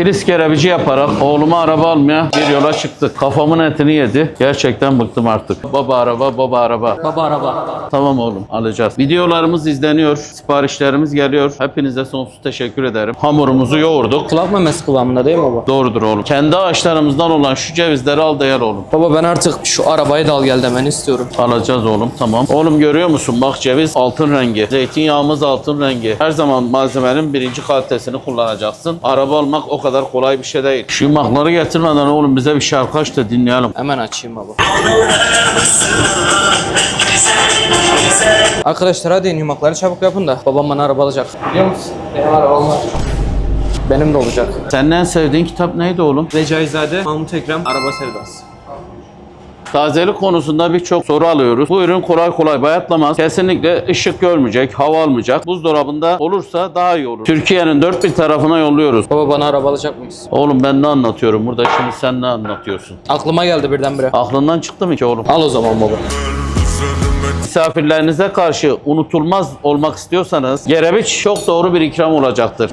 kilis kerebici yaparak oğluma araba almaya bir yola çıktık. Kafamın etini yedi. Gerçekten bıktım artık. Baba araba, baba araba. Baba araba. Tamam oğlum alacağız. Videolarımız izleniyor. Siparişlerimiz geliyor. Hepinize sonsuz teşekkür ederim. Hamurumuzu yoğurduk. Kulak memesi kıvamında değil mi baba? Doğrudur oğlum. Kendi ağaçlarımızdan olan şu cevizleri al da yer oğlum. Baba ben artık şu arabayı da al gel demeni istiyorum. Alacağız oğlum tamam. Oğlum görüyor musun? Bak ceviz altın rengi. Zeytinyağımız altın rengi. Her zaman malzemenin birinci kalitesini kullanacaksın. Araba almak o kadar kolay bir şey değil. Şu yumakları getirmeden oğlum bize bir şarkı aç da dinleyelim. Hemen açayım baba. Arkadaşlar hadi yumakları çabuk yapın da babam bana araba alacak. Biliyor musun? Benim arabam var. Benim de olacak. Senin en sevdiğin kitap neydi oğlum? Recaizade, Mahmut Ekrem, Araba Sevdası. Tazelik konusunda birçok soru alıyoruz. Bu ürün kolay kolay bayatlamaz. Kesinlikle ışık görmeyecek, hava almayacak. Buzdolabında olursa daha iyi olur. Türkiye'nin dört bir tarafına yolluyoruz. Baba bana araba alacak mıyız? Oğlum ben ne anlatıyorum burada şimdi sen ne anlatıyorsun? Aklıma geldi birdenbire. Aklından çıktı mı ki oğlum? Al o zaman baba. Misafirlerinize karşı unutulmaz olmak istiyorsanız Gerebiç çok doğru bir ikram olacaktır.